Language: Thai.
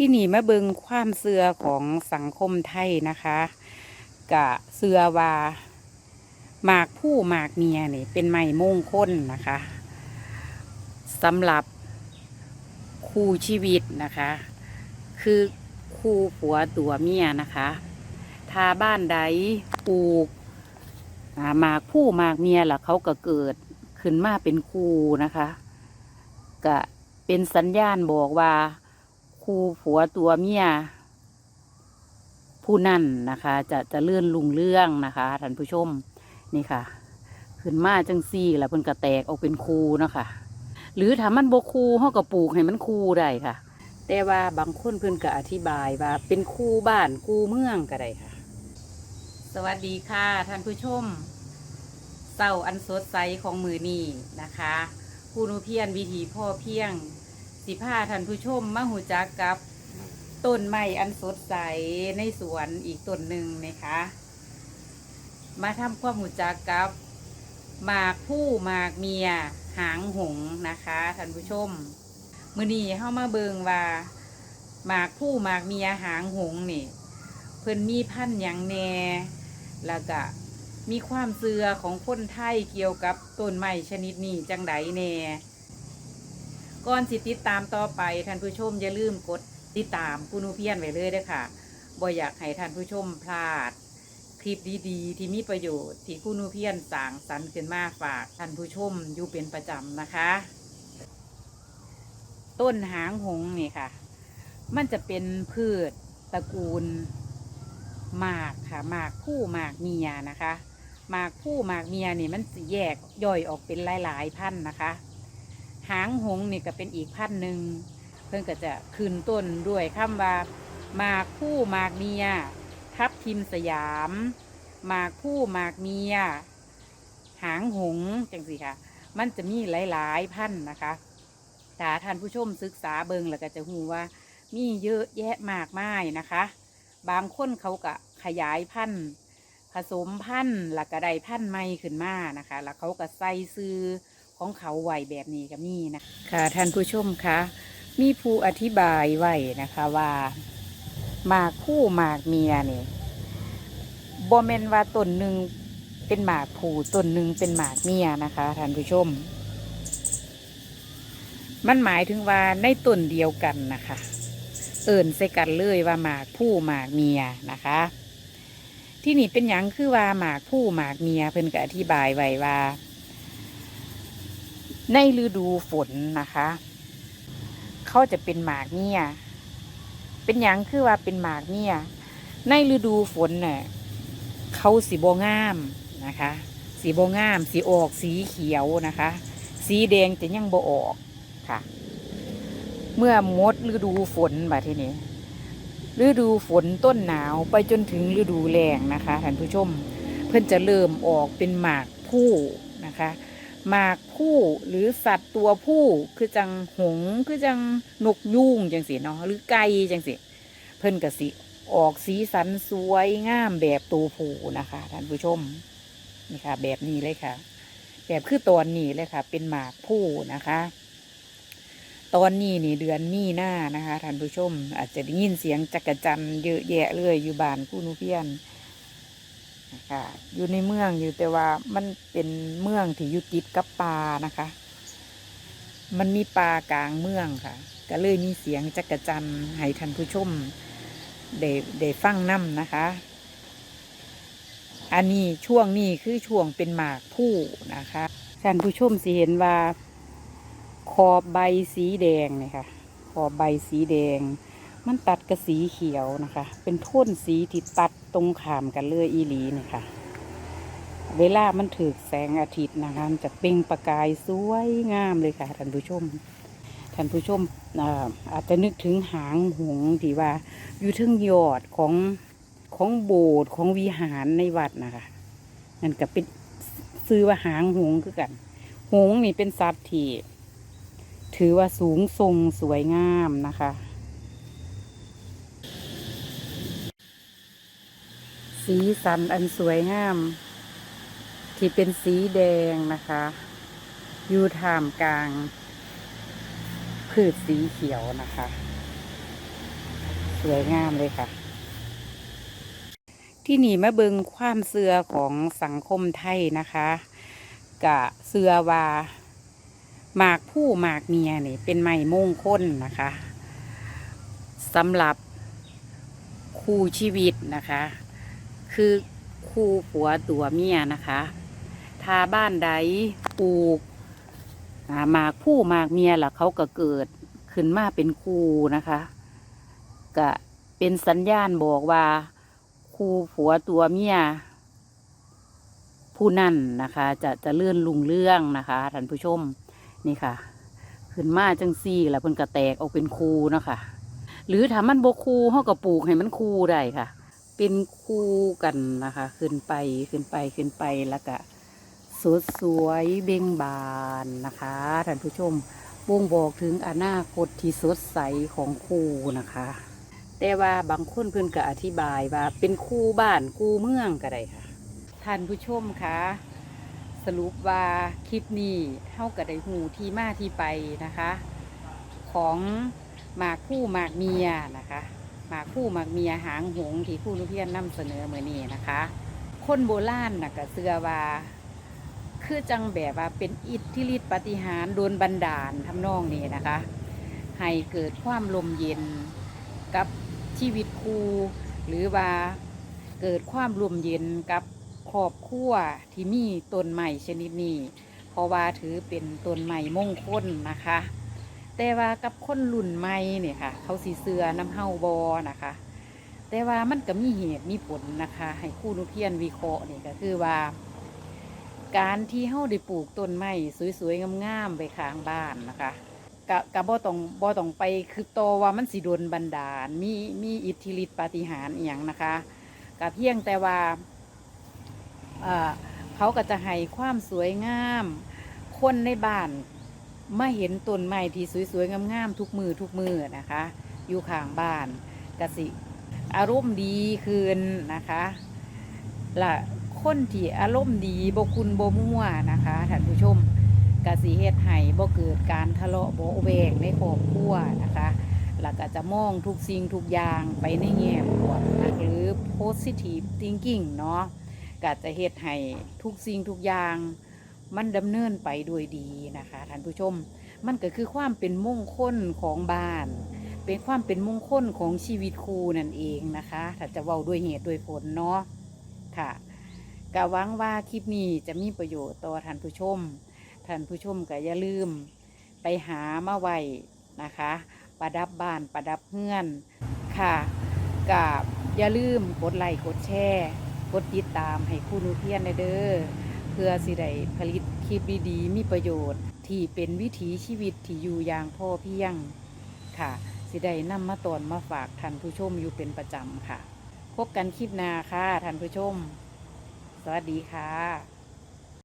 ที่นี่มาเบิงความเสือของสังคมไทยนะคะกะเสือว่าหมากผู้หมากเมียนี่เป็นไม้มงคลนะคะสำหรับคู่ชีวิตนะคะ คือคู่ผัวตัวเมียนะคะ ถ้าบ้านใดปลูกหมากผู้หมากเมียล่ะเขาก็เกิดขึ้นมาเป็นคู่นะคะ ก็เป็นสัญญาณบอกว่า คู่ผัวตัวเมียผู้นั่นนะคะ จะจะเลื่อนลุงเรื่องนะคะท่านผู้ชมนี่ค่ะ ขึ้นมาจังซี่แล้วเพิ่นก็แตกออกเป็นคูนะคะหรือถ้ามันบคูเฮาก็ปลูกให้มันคูได้ค่ะ แต่ว่าบางคนเพิ่นก็อธิบายว่าเป็นคูบ้านคูเมืองก็ได้ค่ะ สวัสดีค่ะท่านผู้ชมเศร้าอันสดใสของมือนี้นะคะผู้นุเพียนวิถีพ่อเพียง สิพาท่านผู้ชมมาหูจักกับต้นไม้อันสดใสในสวนอีกต้นหนึ่งนะคะ มาทำความหูจักกับหมากผู้หมากเมียหางหงส์นะคะท่านผู้ชมมือนี้เข้ามาเบิงว่าหมากผู้หมากเมียหางหงส์นี่เพิ่นมีพันธุ์หยังแหน่แล้วก็มีความเสื่อของคนไทยเกี่ยวกับต้นไม้ชนิดนี้จังไดแหน่ ก่อนสิติดตามต่อไปท่านผู้ชมอย่าลืมกดติดตามกูนูเพียนไว้เลยด้อค่ะบ่อยากให้ท่านผู้ชมพลาด คลิปดีๆ ที่มีประโยชน์ที่กูนูเพียนสร้างสรรค์ขึ้นมาฝากท่านผู้ชมอยู่เป็นประจำนะคะ ต้นหางหงนี่ค่ะ มันจะเป็นพืชตระกูลหมากค่ะหมากผู้หมากเมียนะคะหมากผู้หมากเมียนี่มันแยกย่อยออกเป็นหลายๆพันธุ์นะคะ หางหงนี่ก็เป็นอีกพันธุ์หนึ่งเพิ่นก็จะขึ้นต้นด้วยคำว่าหมากผู้หมากเมีย ทับทิมสยามหมากผู้หมากเมีย หางหงจังสิค่ะ มันจะมีหลาย ๆ พันธุ์นะคะถ้าท่านผู้ชมศึกษาเบิงแล้วก็จะหูว่า มีเยอะแยะมากมายนะคะ บางคนเขาก็ขยายพันธุ์ผสมพันธุ์แล้วก็ไดพันธุ์ใหม่ขึ้นมานะคะ แล้วเขาก็ใส่ซื้อ ของเขาไหวแบบนี้ก็มีนะค่ะท่านผู้ชมคะมีผู้อธิบายไว้นะคะว่าหมากผู้หมากเมียนี่บ่แม่นว่าต้นหนึ่งเป็นหมากผู้ต้นหนึ่งเป็นหมากเมียนะคะท่านผู้ชม มันหมายถึงว่าในต้นเดียวกันนะคะ เอิ่นใส่กันเลยว่าหมากผู้หมากเมียนะคะ ที่นี่เป็นหยังคือว่าหมากผู้หมากเมียเพิ่นก็อธิบายไว้ว่า ในฤดูฝนนะคะ เขาจะเป็นหมากเมียเป็นหยังคือว่าเป็นหมากเมียในฤดูฝนเนี่ยเขาสีโบงามนะคะ สีโบงาม สีออกสีเขียวนะคะ สีแดงจะยังโบออกค่ะ เมื่อมดฤดูฝนแบบที่นี้ฤดูฝนต้นหนาวไปจนถึงฤดูแล้งนะคะท่านผู้ชม เพื่อนจะเริ่มออกเป็นหมากผู้นะคะ หมากผู้หรือสัตว์ตัวผู้คือจังหงคือจังนกยุงจังสิเนาะหรือไก่จังสิเพิ่นกะสิออกสีสันสวยงามแบบตัวผู้นะคะท่านผู้ชมนี่ค่ะ แบบนี้เลยค่ะ แบบคือตอนนี้เลยค่ะ เป็นหมากผู้นะคะ ตอนนี้นี่เดือนมีหน้านะคะท่านผู้ชม อาจจะได้ยินเสียงจักรจันเยอะแยะเลยอยู่บ้านคู่นุเพียน นะคะอยู่ในเมืองอยู่แต่ว่ามันเป็นเมืองที่อยู่ติดกับป่านะคะ มันมีป่ากลางเมืองค่ะ ก็เลยมีเสียงจักรจันให้ท่านผู้ชมได้ได้ฟังน้ำนะคะ อันนี้ช่วงนี้คือช่วงเป็นหมากผู้นะคะท่านผู้ชมสิเห็นว่า ขอบใบสีแดงเนี่ยค่ะ ขอบใบสีแดง มันตัดกับสีเขียวนะคะ เป็นโทนสีที่ตัดตรงขามกันเลยอีหลีนี่ค่ะ เวลามันถือแสงอาทิตย์นะคะจะเปล่งประกายสวยงามเลยค่ะท่านผู้ชมท่านผู้ชมอาจจะนึกถึงหางหงที่ว่า อยู่ทึงยอดของของโบสถ์ของวิหารในวัดนะคะนั่นก็เป็นซื้อว่าหางหงคือกัน หงนี่เป็นสัตว์ที่ถือว่าสูงทรงสวยงามนะคะ สีสันอันสวยงาม ที่เป็นสีแดงนะคะ อยู่ท่ามกลาง พืชสีเขียวนะคะ สวยงามเลยค่ะ ที่นี่มาเบิงความเสือของสังคมไทยนะคะกะเสือว่าหมากผู้หมากเมียนี่เป็นไม้มงคลนะคะสำหรับคู่ชีวิตนะคะ คือคู่ผัวตัวเมียนะคะถ้าบ้านใดปลูกอ่าหมากผู้หมากเมียล่ะเขาก็เกิดขึ้นมาเป็นคู่นะคะก็เป็นสัญญาณบอกว่าคู่ผัวตัวเมียผู้นั่นนะคะ จะจะเลื่อนลุงเรื่องนะคะท่านผู้ชมนี่ค่ะ ขึ้นมาจังซี่แล้วเพิ่นก็แตกออกเป็นคูนะคะหรือถ้ามันบกคูเฮาก็ปลูกให้มันคูได้ค่ะ เป็นคู่กันนะคะ ขึ้นไปขึ้นไปขึ้นไปแล้วก็สดสวยเบ่งบานนะคะท่านผู้ชมบ่งบอกถึงอนาคตที่สดใสของคู่นะคะ แต่ว่าบางคนเพิ่อนก็อธิบายว่าเป็นคู่บ้านคู่เมืองก็ได้ค่ะ ท่านผู้ชมคะสรุปว่าคลิปนี้เท่ากับได้หูที่มาที่ไปนะคะ ของหมากคู่หมากเมียนะคะ หมากคู่หมากเมียหางหงที่คู่นุเพียนนำเสนอเมื่อนี้นะคะ คนโบราณน่ะก็เชื่อว่า คือจังแบบว่าเป็นอิทธิฤทธิปฏิหารโดนบันดาลทำนองนี้นะคะ ให้เกิดความลมเย็นกับชีวิตครูหรือว่าเกิดความลมเย็นกับครอบครัวที่มีต้นใหม่ชนิดนี้ เพราะว่าถือเป็นต้นใหม่มงคลนะคะ แต่ว่ากับคนรุ่นใหม่เนี่ยค่ะ เขาสีเสือน้ำเฮาบอนะคะ แต่ว่ามันก็มีเหตุมีผลนะคะ ให้คู่นุเพียนวิเคราะห์นี่ก็คือว่า การที่เฮาได้ปลูกต้นไม้สวยๆงามๆไปข้างบ้านนะคะกะกะบ่ต้องบ่ต้องไปคือโตว่ามันสิโดนบันดาลมีมีอิทธิฤทธิปาฏิหาริย์อหย่างนะคะกะเพียงแต่ว่าเอ่อเขาก็จะให้ความสวยงาม คนในบ้าน มาเห็นต้นไม้ที่สวยๆงามๆทุกมือทุกมือนะคะ อยู่ข้างบ้านกสิ อารมณ์ดีคืนนะคะและคนที่อารมณ์ดีบคุณบมั่วนะคะท่านผู้ชมกสิเฮ็ดให้บ่เกิดการทะเลาะเบาะแวงในครอบครัวนะคะแล้วก็จะมองทุกสิ่งทุกอย่างไปในแง่บวกนะหรือ positive thinking เนาะก็จะเฮ็ดให้ทุกสิ่งทุกอย่าง มันดำเนินไปด้วยดีนะคะท่านผู้ชม มันก็คือความเป็นมงคลของบ้าน เป็นความเป็นมงคลของชีวิตครูนั่นเองนะคะ ถ้าจะเว้าด้วยเหตุด้วยผลเนาะค่ะกะหวังว่าคลิปนี้จะมีประโยชน์ต่อท่านผู้ชม ท่านผู้ชมก็อย่าลืม ไปหามาไว้นะคะ ประดับบ้านประดับเฮือนค่ะกับอย่าลืมกดไลค์กดแชร์ กดติดตามให้ครู่นูเพียนเด้อ พื่อสิได้ผลิตคลิปดีๆมีประโยชน์ ที่เป็นวิถีชีวิตที่อยู่อย่างพ่อเพียงค่ะ สิได้นำมาตอนมาฝากท่านผู้ชมอยู่เป็นประจำค่ะ พบกันคลิปหน้าค่ะท่านผู้ชม สวัสดีค่ะ